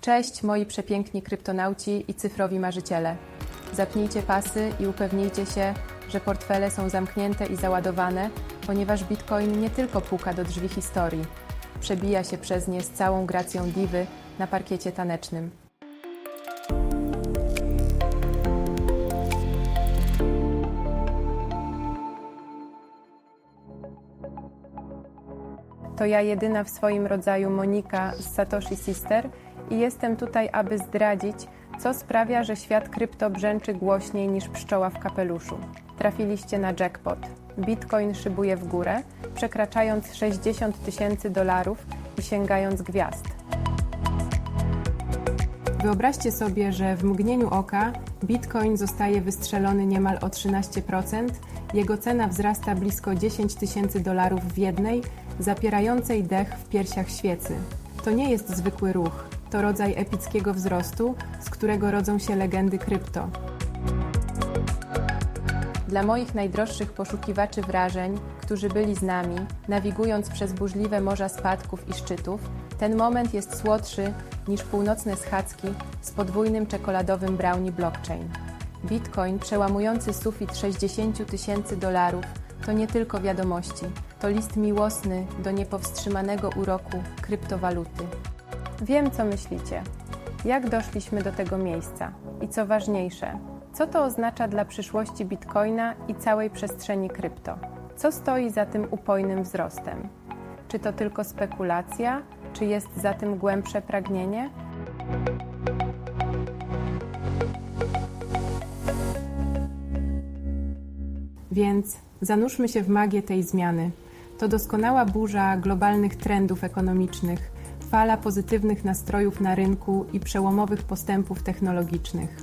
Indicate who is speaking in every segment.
Speaker 1: Cześć moi przepiękni kryptonauci i cyfrowi marzyciele. Zapnijcie pasy i upewnijcie się, że portfele są zamknięte i załadowane, ponieważ Bitcoin nie tylko puka do drzwi historii, przebija się przez nie z całą gracją diwy na parkiecie tanecznym. To ja jedyna w swoim rodzaju Monika z Satoshi Sister i jestem tutaj, aby zdradzić, co sprawia, że świat krypto brzęczy głośniej niż pszczoła w kapeluszu. Trafiliście na jackpot. Bitcoin szybuje w górę, przekraczając 60 tysięcy dolarów i sięgając gwiazd. Wyobraźcie sobie, że w mgnieniu oka Bitcoin zostaje wystrzelony niemal o 13%, jego cena wzrasta blisko 10 tysięcy dolarów w jednej, zapierającej dech w piersiach świecy. To nie jest zwykły ruch, to rodzaj epickiego wzrostu, z którego rodzą się legendy krypto. Dla moich najdroższych poszukiwaczy wrażeń, którzy byli z nami, nawigując przez burzliwe morza spadków i szczytów, ten moment jest słodszy niż północne schadzki z podwójnym czekoladowym brownie blockchain. Bitcoin przełamujący sufit 60 tysięcy dolarów to nie tylko wiadomości, to list miłosny do niepowstrzymanego uroku kryptowaluty. Wiem, co myślicie. Jak doszliśmy do tego miejsca? I co ważniejsze, co to oznacza dla przyszłości bitcoina i całej przestrzeni krypto? Co stoi za tym upojnym wzrostem? Czy to tylko spekulacja, czy jest za tym głębsze pragnienie? Więc zanurzmy się w magię tej zmiany. To doskonała burza globalnych trendów ekonomicznych, fala pozytywnych nastrojów na rynku i przełomowych postępów technologicznych.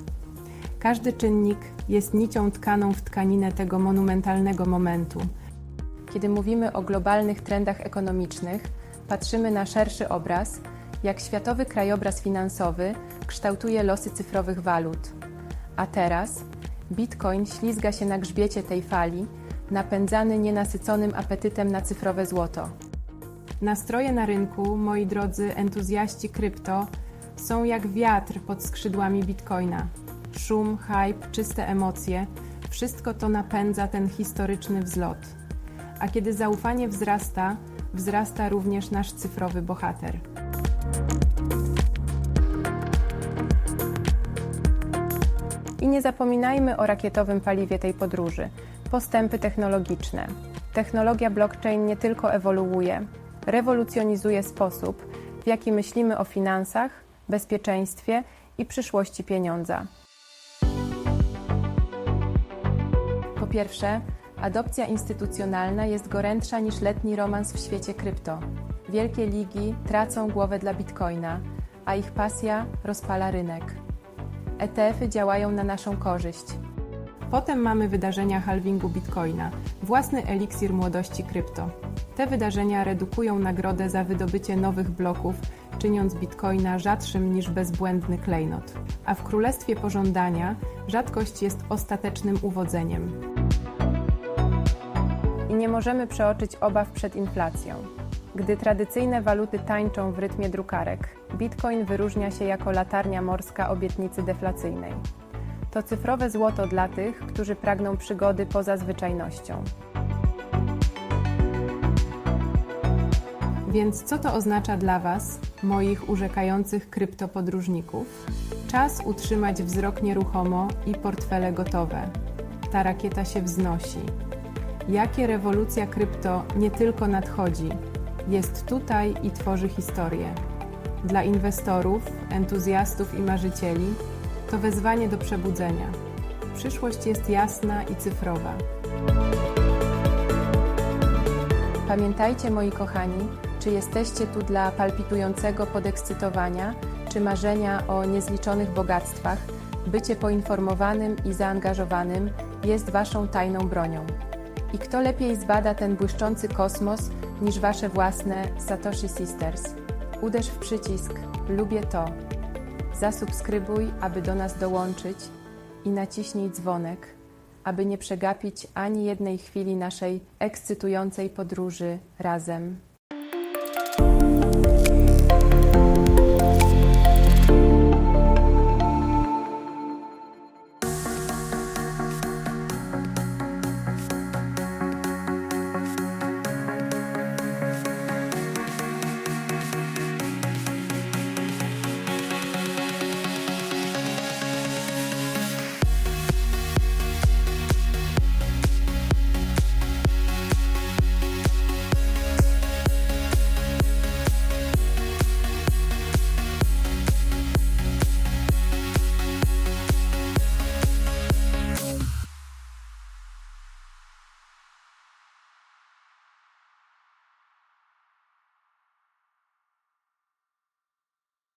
Speaker 1: Każdy czynnik jest nicią tkaną w tkaninę tego monumentalnego momentu. Kiedy mówimy o globalnych trendach ekonomicznych, patrzymy na szerszy obraz, jak światowy krajobraz finansowy kształtuje losy cyfrowych walut. A teraz Bitcoin ślizga się na grzbiecie tej fali, napędzany nienasyconym apetytem na cyfrowe złoto. Nastroje na rynku, moi drodzy entuzjaści krypto, są jak wiatr pod skrzydłami bitcoina. Szum, hype, czyste emocje wszystko to napędza ten historyczny wzlot. A kiedy zaufanie wzrasta, wzrasta również nasz cyfrowy bohater. I nie zapominajmy o rakietowym paliwie tej podróży postępy technologiczne. Technologia blockchain nie tylko ewoluuje, rewolucjonizuje sposób, w jaki myślimy o finansach, bezpieczeństwie i przyszłości pieniądza. Po pierwsze, adopcja instytucjonalna jest gorętsza niż letni romans w świecie krypto. Wielkie ligi tracą głowę dla bitcoina, a ich pasja rozpala rynek. ETF-y działają na naszą korzyść. Potem mamy wydarzenia halvingu bitcoina, własny eliksir młodości krypto. Te wydarzenia redukują nagrodę za wydobycie nowych bloków, czyniąc bitcoina rzadszym niż bezbłędny klejnot. A w królestwie pożądania rzadkość jest ostatecznym uwodzeniem. I nie możemy przeoczyć obaw przed inflacją. Gdy tradycyjne waluty tańczą w rytmie drukarek, bitcoin wyróżnia się jako latarnia morska obietnicy deflacyjnej. To cyfrowe złoto dla tych, którzy pragną przygody poza zwyczajnością. Więc co to oznacza dla Was, moich urzekających kryptopodróżników? Czas utrzymać wzrok nieruchomo i portfele gotowe. Ta rakieta się wznosi. Jakie rewolucja krypto nie tylko nadchodzi, jest tutaj i tworzy historię. Dla inwestorów, entuzjastów i marzycieli to wezwanie do przebudzenia. Przyszłość jest jasna i cyfrowa. Pamiętajcie, moi kochani, czy jesteście tu dla palpitującego podekscytowania, czy marzenia o niezliczonych bogactwach, bycie poinformowanym i zaangażowanym jest Waszą tajną bronią. I kto lepiej zbada ten błyszczący kosmos niż Wasze własne Satoshi Sisters? Uderz w przycisk Lubię to Zasubskrybuj, aby do nas dołączyć i naciśnij dzwonek, aby nie przegapić ani jednej chwili naszej ekscytującej podróży razem.